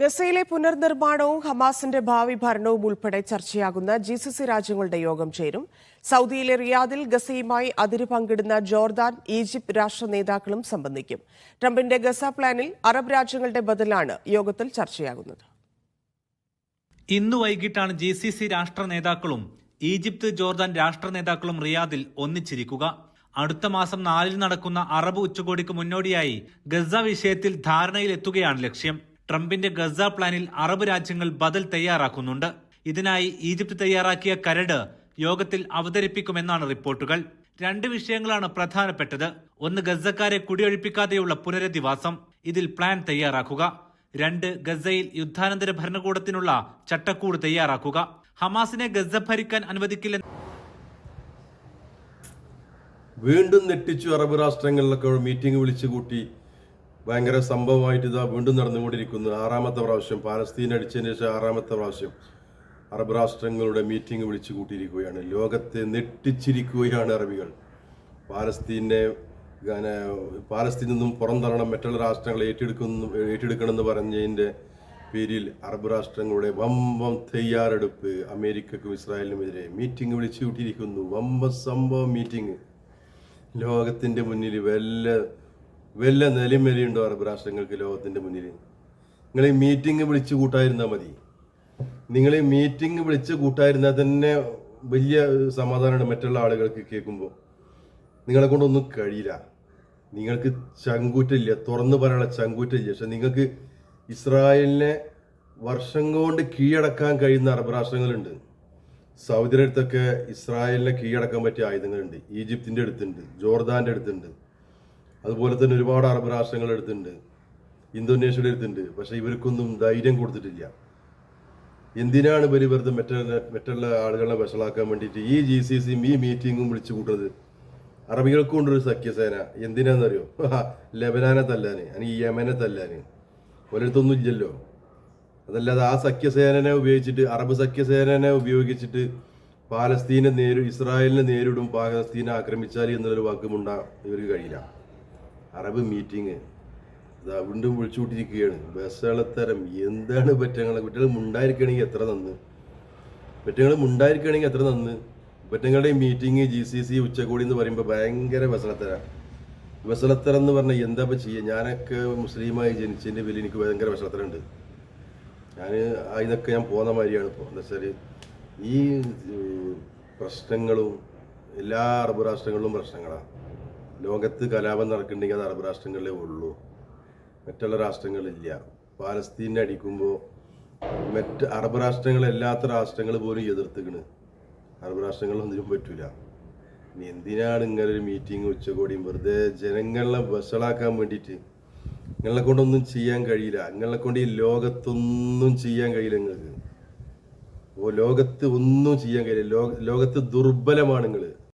ഗസയിലെ പുനർനിർമ്മാണവും ഹമാസിന്റെ ഭാവി ഭരണവും ഉൾപ്പെടെ ചർച്ചയാകുന്ന ജി സി സി രാജ്യങ്ങളുടെ യോഗം ചേരും. സൗദിയിലെ റിയാദിൽ ഗസയുമായി അതിര് പങ്കിടുന്ന ജോർദാൻ ഈജിപ്ത് രാഷ്ട്ര നേതാക്കളും സംബന്ധിക്കും. ട്രംപിന്റെ ഗസ പ്ലാനിൽ അറബ് രാജ്യങ്ങളുടെ ബദലാണ് യോഗത്തിൽ ചർച്ചയാകുന്നത്. ഇന്ന് വൈകിട്ടാണ് ജി സി സി രാഷ്ട്ര നേതാക്കളും ഈജിപ്ത് ജോർദാൻ രാഷ്ട്ര നേതാക്കളും റിയാദിൽ ഒന്നിച്ചിരിക്കുക. അടുത്ത മാസം നാലിൽ നടക്കുന്ന അറബ് ഉച്ചകോടിക്ക് മുന്നോടിയായി ഗസ വിഷയത്തിൽ ധാരണയിലെത്തുകയാണ് ലക്ഷ്യം. ട്രംപിന്റെ ഗസ പ്ലാനിൽ അറബ് രാജ്യങ്ങൾ ബദൽ തയ്യാറാക്കുന്നുണ്ട്. ഇതിനായി ഈജിപ്ത് തയ്യാറാക്കിയ കരട് യോഗത്തിൽ അവതരിപ്പിക്കുമെന്നാണ് റിപ്പോർട്ടുകൾ. രണ്ട് വിഷയങ്ങളാണ് പ്രധാനപ്പെട്ടത്. ഒന്ന് ഗസക്കാരെ കുടിയൊഴിപ്പിക്കാതെയുള്ള പുനരധിവാസം. ഇതിൽ പ്ലാൻ തയ്യാറാക്കുക. രണ്ട് ഗസയിൽ യുദ്ധാനന്തര ഭരണകൂടത്തിനുള്ള ചട്ടക്കൂട് തയ്യാറാക്കുക. ഹമാസിനെ ഗസ ഭരിക്കാൻ അനുവദിക്കില്ല വീണ്ടും നെട്ടിച്ചു അറബ് രാഷ്ട്രങ്ങളിലൊക്കെ മീറ്റിംഗ് വിളിച്ചു കൂട്ടി ഭയങ്കര സംഭവമായിട്ട് ഇതാ വീണ്ടും നടന്നുകൊണ്ടിരിക്കുന്നു. ആറാമത്തെ പ്രാവശ്യം പാലസ്തീൻ അടിച്ചതിന് ശേഷം ആറാമത്തെ പ്രാവശ്യം അറബ് രാഷ്ട്രങ്ങളുടെ മീറ്റിംഗ് വിളിച്ചു കൂട്ടിയിരിക്കുകയാണ്. ലോകത്തെ നെട്ടിച്ചിരിക്കുകയാണ് അറബികൾ. പാലസ്തീനെ പാലസ്തീനിൽ നിന്നും പുറന്തള്ളണം മറ്റുള്ള രാഷ്ട്രങ്ങളെ ഏറ്റെടുക്കുന്നു ഏറ്റെടുക്കണമെന്ന് പറഞ്ഞതിന്റെ പേരിൽ അറബ് രാഷ്ട്രങ്ങളുടെ വമ്പം തയ്യാറെടുപ്പ് അമേരിക്കക്കും ഇസ്രായേലിനുമെതിരെ മീറ്റിംഗ് വിളിച്ചു കൂട്ടിയിരിക്കുന്നു. വമ്പ സംഭവം മീറ്റിംഗ് ലോകത്തിന്റെ മുന്നിൽ വല്ല വല്ല നിലയും വിലയുണ്ടോ അറബ് രാഷ്ട്രങ്ങൾക്ക് ലോകത്തിന്റെ മുന്നിൽ നിങ്ങളെ മീറ്റിംഗ് വിളിച്ച് കൂട്ടായിരുന്നാൽ മതി. നിങ്ങൾ ഈ മീറ്റിംഗ് വിളിച്ച് കൂട്ടായിരുന്നാൽ തന്നെ വലിയ സമാധാനമാണ് മറ്റുള്ള ആളുകൾക്ക് കേൾക്കുമ്പോൾ നിങ്ങളെ കൊണ്ടൊന്നും കഴിയില്ല. നിങ്ങൾക്ക് ചങ്കൂറ്റില്ല തുറന്നു പറയാനുള്ള ചങ്കൂറ്റില്ല പക്ഷെ നിങ്ങൾക്ക് ഇസ്രായേലിനെ വർഷം കൊണ്ട് കീഴടക്കാൻ കഴിയുന്ന അറബ് രാഷ്ട്രങ്ങളുണ്ട്. സൗദിയുടെ അടുത്തൊക്കെ ഇസ്രായേലിനെ കീഴടക്കാൻ പറ്റിയ ആയുധങ്ങളുണ്ട്. ഈജിപ്തിന്റെ അടുത്തുണ്ട്. ജോർദാന്റെ അടുത്തുണ്ട്. അതുപോലെ തന്നെ ഒരുപാട് അറബ് രാഷ്ട്രങ്ങൾ എടുത്തിട്ടുണ്ട്. ഇന്തോനേഷ്യയുടെ എടുത്തിട്ടുണ്ട്. പക്ഷേ ഇവർക്കൊന്നും ധൈര്യം കൊടുത്തിട്ടില്ല. എന്തിനാണ് ഇവർ വെറുതെ മറ്റുള്ള മറ്റുള്ള ആളുകളെ വഷളാക്കാൻ വേണ്ടിയിട്ട് ഈ ജി സി സിയും ഈ മീറ്റിങ്ങും വിളിച്ചു കൂട്ടുന്നത്? അറബികൾക്കും ഉണ്ടൊരു സഖ്യസേന. എന്തിനാണെന്നറിയോ ലബനാനെ തല്ലാന്. അല്ലെങ്കിൽ യമനെ തല്ലാന്. ഒരിടത്തൊന്നും ഇല്ലല്ലോ. അതല്ലാതെ ആ സഖ്യസേനനെ ഉപയോഗിച്ചിട്ട് അറബ് സഖ്യസേനനെ ഉപയോഗിച്ചിട്ട് പാലസ്തീനെ നേരി ഇസ്രായേലിനെ നേരിടും പാലസ്തീനെ ആക്രമിച്ചാൽ എന്നുള്ളൊരു വാക്കുമുണ്ടാ ഇവർക്ക് കഴിയില്ല. Arab meeting. ഇതാ വീണ്ടും വിളിച്ചുകൊണ്ടിരിക്കുകയാണ് ബസ്സളത്തരം എന്താണ് പറ്റങ്ങളെ? കുട്ടികൾ മുണ്ടായിരിക്കണമെങ്കിൽ എത്ര നന്ന്. പറ്റങ്ങൾ മുണ്ടായിരിക്കണമെങ്കിൽ എത്ര നന്ന്. പറ്റങ്ങളുടെ മീറ്റിംഗ് ജി സി സി ഉച്ചകോടി എന്ന് പറയുമ്പോൾ ഭയങ്കര ബസളത്തര. വസളത്തരം എന്ന് പറഞ്ഞാൽ എന്താ ഇപ്പം ചെയ്യുക ഞാനൊക്കെ മുസ്ലിമായി ജനിച്ചതിന്റെ പേരിൽ എനിക്ക് ഭയങ്കര ബസളത്തരമുണ്ട്. ഞാൻ അതിനൊക്കെ ഞാൻ പോകുന്ന മാതിരിയാണ് ഇപ്പോൾ എന്താ വെച്ചാൽ ഈ പ്രശ്നങ്ങളും എല്ലാ അറബ് രാഷ്ട്രങ്ങളിലും പ്രശ്നങ്ങളാണ് ലോകത്ത് കലാപം നടക്കുന്നുണ്ടെങ്കിൽ അത് അറബ് രാഷ്ട്രങ്ങളിലേ ഉള്ളൂ. മറ്റുള്ള രാഷ്ട്രങ്ങളില്ല. പാലസ്തീനെ അടിക്കുമ്പോൾ മറ്റ് അറബ് രാഷ്ട്രങ്ങളല്ലാത്ത രാഷ്ട്രങ്ങൾ പോലും എതിർത്തുകണ് അറബ് രാഷ്ട്രങ്ങളൊന്നിനും പറ്റൂല. ഇനി എന്തിനാണ് ഇങ്ങനെ ഒരു മീറ്റിംഗ് ഉച്ചകോടിയും വെറുതെ ജനങ്ങളെ വഷളാക്കാൻ വേണ്ടിയിട്ട്? നിങ്ങളെ കൊണ്ടൊന്നും ചെയ്യാൻ കഴിയില്ല. നിങ്ങളെ കൊണ്ട് ഈ ലോകത്തൊന്നും ചെയ്യാൻ കഴിയില്ല നിങ്ങൾക്ക് ഓ ലോകത്ത് ഒന്നും ചെയ്യാൻ കഴിയില്ല. ലോക ലോകത്ത് ദുർബലമാണ് നിങ്ങൾ